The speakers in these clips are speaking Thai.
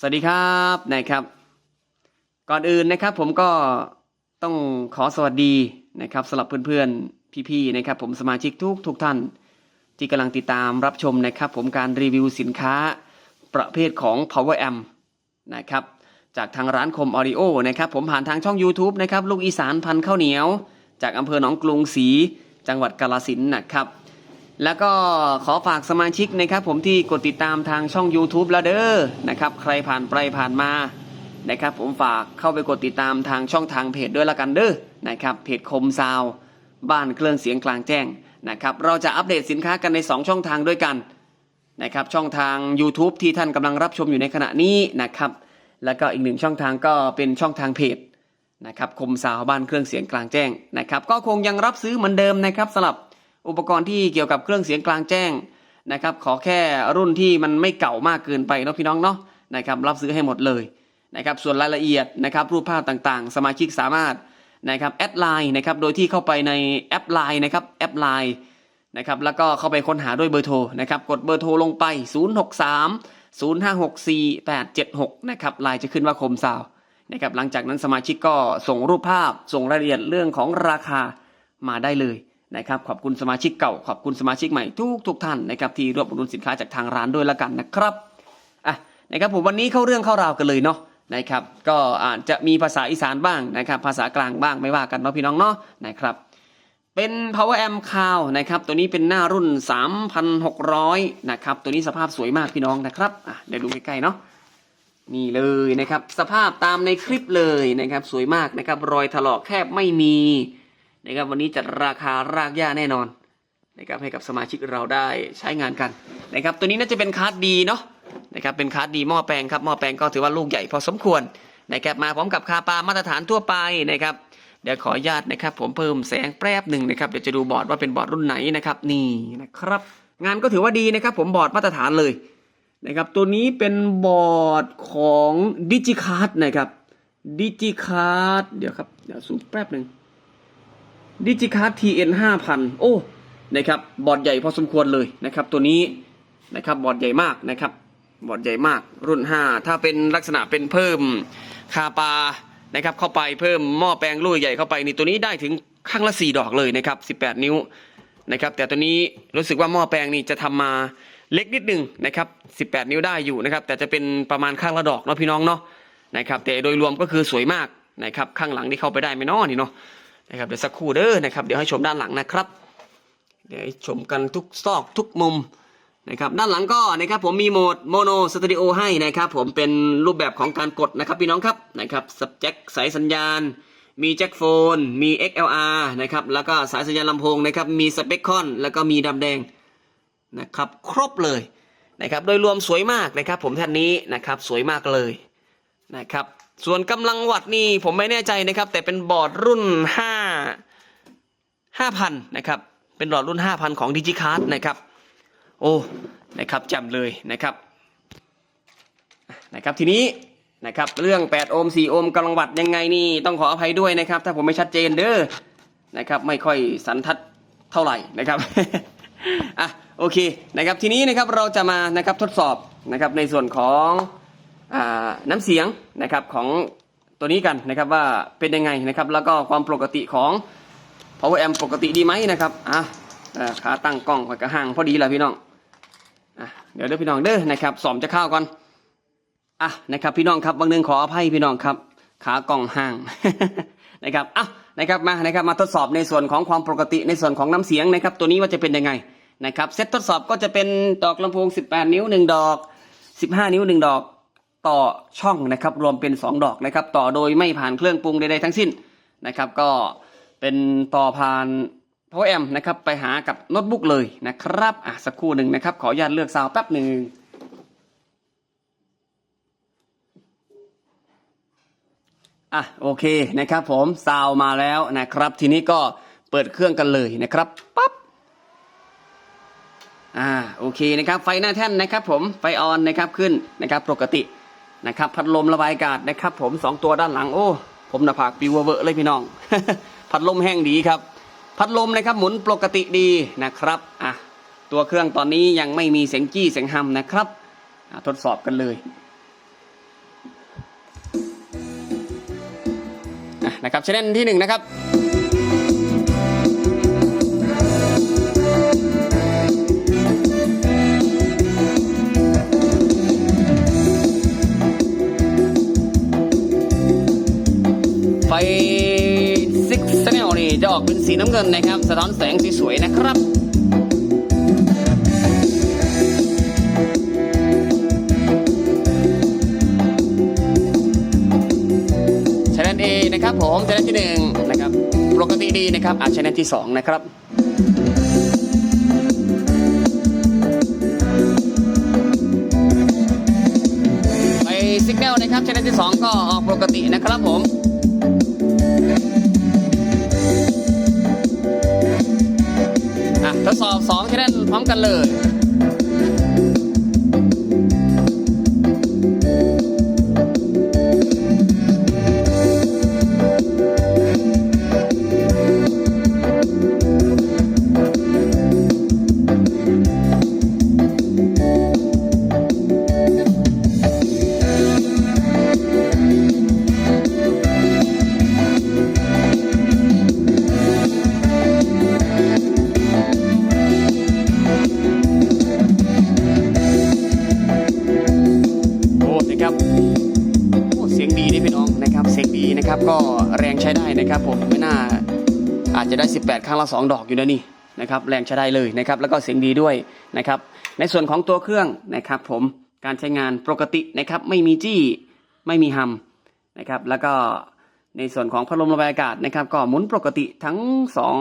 สวัสดีครับนะครับ ก่อนอื่นนะครับผมก็ต้องขอสวัสดีนะครับสำหรับเพื่อนๆพี่ๆนะครับ ผมสมาชิกทุกทุกท่าน ที่กำลังติดตามรับชมนะครับ ผมการรีวิวสินค้าประเภทของ Power Amp นะครับ จากทางร้านคมออดิโอนะครับ ผมผ่านทางช่อง YouTube นะครับ ลูกอีสานพันข้าวเหนียว จากอำเภอหนองกรุงศรีจังหวัดกาฬสินนะครับ แล้วก็ขอฝากสมาชิกนะครับผมที่กดติดตามทางช่อง YouTube แล้วเด้อนะครับใครผ่านไปผ่านมานะครับผมฝากเข้าไปกดติดตามทางช่องทางเพจด้วยละกันเด้อนะครับเพจคมซาวบ้านเครื่องเสียงกลางแจ้งนะครับเราจะอัปเดตสินค้ากันใน 2 ช่องทางด้วยกันนะครับช่องทาง YouTube ที่ท่านกำลังรับชมอยู่ในขณะนี้นะครับแล้วก็อีกหนึ่งช่องทางก็เป็นช่องทางเพจนะครับคมสาวบ้านเครื่องเสียงกลางแจ้งนะครับก็คงยังรับซื้อเหมือนเดิมนะครับสำหรับ อุปกรณ์ที่เกี่ยวกับเครื่องเสียงกลางแจ้งนะครับ ขอแค่รุ่นที่มันไม่เก่ามากเกินไปเนาะพี่น้องเนาะนะครับรับซื้อให้หมดเลยนะครับส่วนรายละเอียดนะครับรูปภาพต่างๆ สมาชิกสามารถนะครับแอดไลน์นะครับโดยที่เข้าไปในแอปไลน์นะครับแอปไลน์นะครับแล้วก็เข้าไปค้นหาด้วยเบอร์โทรนะครับกดเบอร์โทรลงไป 063 0564 876นะครับไลน์จะขึ้นว่าคมสาวนะครับหลังจากนั้นสมาชิกก็ส่งรูปภาพส่งรายละเอียดเรื่องของราคามาได้เลย นะครับขอบคุณสมาชิกเก่าขอบคุณสมาชิกใหม่ทุกทุกท่านนะครับที่ร่วมอุดหนุนสินค้าจากทางร้านด้วยละกันนะครับอะนะครับผมวันนี้เข้าเรื่องเข้าราวกันเลยเนาะนะครับก็อาจจะมีภาษาอีสานบ้างนะครับภาษากลางบ้างไม่ว่ากันเนาะพี่น้องเนาะนะครับเป็น power amp คาวนะครับตัวนี้เป็นหน้ารุ่น 3,600นะครับตัวนี้สภาพสวยมากพี่น้องนะครับอะเดี๋ยวดูใกล้ๆเนาะนี่เลยนะครับสภาพตามในคลิปเลยนะครับสวยมากนะครับรอยถลอกแทบไม่มี นะครับวันนี้จัดราคารากหญ้าแน่นอนนะครับให้กับสมาชิกเราได้ใช้งานกันนะครับตัวนี้น่าจะเป็นคาร์ดดีเนาะนะครับเป็นคาร์ดดีหม้อแปลงครับหม้อแปลงก็ถือว่าลูกใหญ่พอสมควรนะครับมาพร้อมกับคาปามาตรฐานทั่วไปนะครับเดี๋ยวขออนุญาตนะครับ ผมเพิ่มแสงแป๊บหนึ่งนะครับเดี๋ยวจะดูบอร์ดว่าเป็นบอร์ดรุ่นไหนนะครับนี่นะครับ งานก็ถือว่าดีนะครับ ผมบอร์ดมาตรฐานเลยนะครับตัวนี้เป็นบอร์ดของดิจิคาร์ดนะครับดิจิคาร์ดเดี๋ยวครับเดี๋ยวซูมแป๊บหนึ่ง ดิจิคาร์ด TN 5000โอ้นะครับบอร์ดใหญ่พอสมควรเลยนะครับ ตัวนี้นะครับบอร์ดใหญ่มากนะครับบอร์ดใหญ่มากรุ่น 5 ถ้าเป็นลักษณะเป็นเพิ่มคาปานะครับเข้าไปเพิ่มหม้อแปลงลูกใหญ่เข้าไปนี่ตัวนี้ได้ถึงข้างละ 4 ดอกเลยนะครับ 18 นิ้วนะครับแต่ตัวนี้รู้สึกว่าหม้อแปลงนี่จะทำมาเล็กนิดหนึงนะครับ 18 นิ้วได้อยู่นะครับแต่จะเป็นประมาณข้างละดอกเนาะพี่น้องเนาะนะครับแต่โดยรวมก็คือสวยมากนะครับข้างหลังที่เข้าไปได้ไม่น้อนี่เนาะ นะครับเดี๋ยวสักครู่เด้อนะครับเดี๋ยวให้ชมด้านหลังนะครับ เดี๋ยวให้ชมกันทุกซอกทุกมุมนะครับด้านหลังก็นะครับผมมีโหมดโมโนสตูดิโอให้นะครับผมเป็นรูปแบบของการกดนะครับพี่น้องครับนะครับสับแจ็คสายสัญญาณ มีแจ็คโฟน มี XLR นะครับแล้วก็สายสัญญาณลำโพงนะครับมีสเปคคอน แล้วก็มีดำแดงนะครับครบเลยนะครับโดยรวมสวยมากนะครับ ผมแท่านนี้นะครับสวยมากเลยนะครับส่วนกำลังวัตต์นี่ผมไม่แน่ใจนะครับ แต่เป็นบอร์ดรุ่น 5 5,000 นะครับ เป็นบอดรุ่น 5,000 ของดิจิคาร์ดนะครับ โอ้ นะครับจำเลยนะครับ นะครับ ทีนี้นะครับ เรื่อง 8 โอห์ม 4 โอห์มกำลังวัดยังไงนี่ ต้องขออภัยด้วยนะครับ ถ้าผมไม่ชัดเจนเด้อ นะครับ ไม่ค่อยสันทัดเท่าไหร่นะครับ อะ โอเค นะครับ ทีนี้นะครับ เราจะมา นะครับ ทดสอบ นะครับ ในส่วนของอน้ำเสียง นะครับ ของตัวนี้กันนะครับว่าเป็นยังไงนะครับแล้วก็ความปกติของ power amp ปกติดีไหมนะครับอะขาตั้งกล้องไว้กระห่างพอดีแหละพี่น้องอะเดี๋ยวเด้อพี่น้องเด้อนะครับสอมจะเข้าก่อนอะนะครับพี่น้องครับบางเรื่องขออภัยพี่น้องครับ ขากล้องห่างนะครับอะนะครับมานะครับมาทดสอบในส่วนของความปกติในส่วนของน้ำเสียงนะครับ ตัวนี้ว่าจะเป็นยังไงนะครับเซตทดสอบก็จะเป็นดอกลำโพง 18 นิ้ว 1 ดอก 15 นิ้ว 1 ดอกต่อช่องนะครับ รวมเป็น 2 ดอกนะครับ ต่อโดยไม่ผ่านเครื่องปรุงใดๆทั้งสิ้นนะครับ ก็ เป็นต่อผ่าน power amp นะครับ ไปหากับโน้ตบุ๊กเลยนะครับ อะสักครู่หนึ่งนะครับ ขออนุญาตเลือกซาวแป๊บหนึ่งอะโอเคนะครับผมซาวมาแล้วนะครับ ทีนี้ก็เปิดเครื่องกันเลยนะครับปั๊บอ่าโอเคนะครับไฟหน้าแท่นนะครับ ผมไฟออนนะครับขึ้นนะครับปกตินะครับ พัดลมระบายอากาศนะครับ ผมสองตัวด้านหลังโอ้ ผมหน้าผากปิวเวอร์เลยพี่น้อง พัดลมแห้งดีครับ พัดลมนะครับหมุนปกติดีนะครับอะตัวเครื่องตอนนี้ยังไม่มีเสียงจี้เสียงหัมนะครับทดสอบกันเลยนะครับชแนลที่หนึ่งนะครับ สีน้ำเงินนะครับสะท้อนแสงสีสวยนะครับชแนล A นะครับผมชแนลที่หนึ่งนะครับปกติดีนะครับอะชแนลที่สองนะครับไปสิกแนลนะครับชแนลที่สองก็ออกปกตินะครับผม ทดสอบสองชแนนพร้อมกันเลย นะครับผมไม่น่าอาจจะได้ 18 ครั้งละ 2 ดอกอยู่นะนี่นะครับแรงใช้ได้เลยนะครับแล้วก็เสียงดีด้วยนะครับในส่วนของตัวเครื่องนะครับผมการใช้งานปกตินะครับไม่มีจี้ไม่มีฮัมนะครับแล้วก็ในส่วนของพัดลมระบายอากาศนะครับก็หมุนปกติทั้งสอง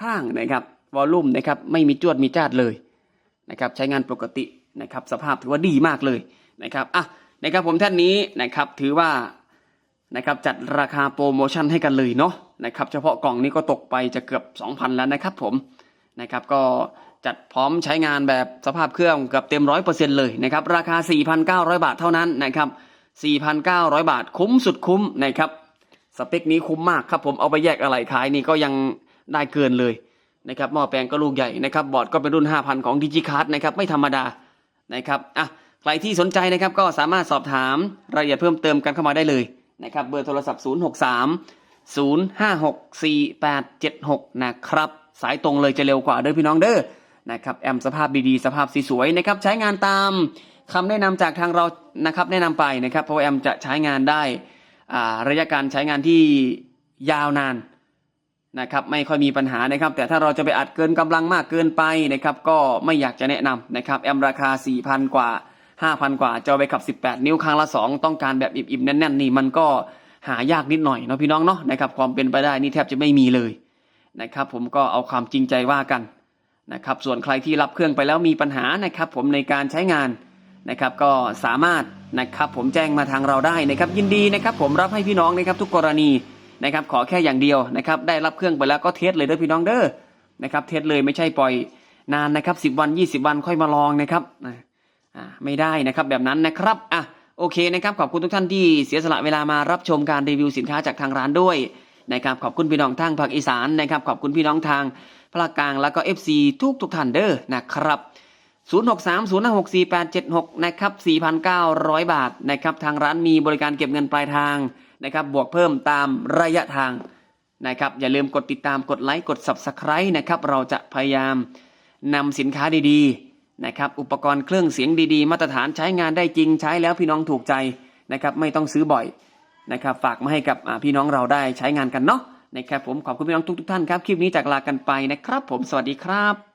ข้างนะครับวอลลุ่มนะครับไม่มีจวดมีจ้าดเลยนะครับใช้งานปกตินะครับสภาพถือว่าดีมากเลยนะครับอะนะครับผมท่านนี้นะครับถือว่า นะครับจัดราคาโปรโมชั่นให้กันเลยเนาะนะครับเฉพาะกล่องนี้ก็ตกไปจะเกือบ 2,000 แล้วนะครับผมนะครับก็จัดพร้อมใช้งานแบบสภาพเครื่องเกือบเต็มร้อยเปอร์เซ็นต์เลยนะครับราคา 4,900 บาทเท่านั้นนะครับ 4,900 บาทคุ้มสุดคุ้มนะครับสเปคนี้คุ้มมากครับผมเอาไปแยกอะไรขายนี่ก็ยังได้เกินเลยนะครับหม้อแปลงก็ลูกใหญ่นะครับบอร์ดก็เป็นรุ่น 5,000 ของดิจิคัสนะครับไม่ธรรมดานะครับอะใครที่สนใจนะครับก็สามารถสอบถามรายละเอียดเพิ่มเติมกันเข้ามาได้เลย นะครับเบอร์โทรศัพท์ 063 056 4876 นะครับ สายตรงเลยจะเร็วกว่าเด้อพี่น้องเด้อนะครับแอมสภาพดีๆ สภาพสวยๆนะครับใช้งานตามคำแนะนำจากทางเรานะครับแนะนำไปนะครับเพราะแอมจะใช้งานได้อ่าระยะการใช้งานที่ยาวนานนะครับไม่ค่อยมีปัญหานะครับ แต่ถ้าเราจะไปอัดเกินกำลังมากเกินไปนะครับก็ไม่อยากจะแนะนำนะครับแอมราคา 4,000 กว่า 5,000 กว่าจะไปขับ 18 นิ้วครั้งละ 2 ต้องการแบบอิ่มๆแน่นๆนี่มันก็หายากนิดหน่อยเนาะพี่น้องเนาะนะครับความเป็นไปได้นี่แทบจะไม่มีเลยนะครับผมก็เอาความจริงใจว่ากันนะครับส่วนใครที่รับเครื่องไปแล้วมีปัญหานะครับผมในการใช้งานนะครับก็สามารถนะครับผมแจ้งมาทางเราได้นะครับยินดีนะครับผมรับให้พี่น้องนะครับทุกกรณีนะครับขอแค่อย่างเดียวนะครับได้รับเครื่องไปแล้วก็เทสเลยเด้อพี่น้องเด้อนะครับเทสเลยไม่ใช่ปล่อยนานนะครับสิบวันยี่สิบวันค่อยมาลองนะครับ อ่าไม่ได้นะครับแบบนั้นนะครับอะโอเคนะครับขอบคุณทุกท่านที่เสียสละเวลามารับชมการรีวิวสินค้าจากทางร้านด้วยนะครับขอบคุณพี่น้องทางภาคอีสานนะครับขอบคุณพี่น้องทางภาคกลางแล้วก็ FC ทุกทุกท่านเด้อนะครับ 0630564876 นะครับ 4,900 บาทนะครับทางร้านมีบริการเก็บเงินปลายทางนะครับบวกเพิ่มตามระยะทางนะครับอย่าลืมกดติดตามกดไลค์กด Subscribe นะครับเราจะพยายามนำสินค้าดีๆ นะครับอุปกรณ์เครื่องเสียงดีๆ มาตรฐานใช้งานได้จริงใช้แล้วพี่น้องถูกใจนะครับไม่ต้องซื้อบ่อยนะครับฝากมาให้กับพี่น้องเราได้ใช้งานกันเนาะนะครับผมขอบคุณพี่น้องทุกๆท่านครับคลิปนี้จากลากันไปนะครับ ผมสวัสดีครับ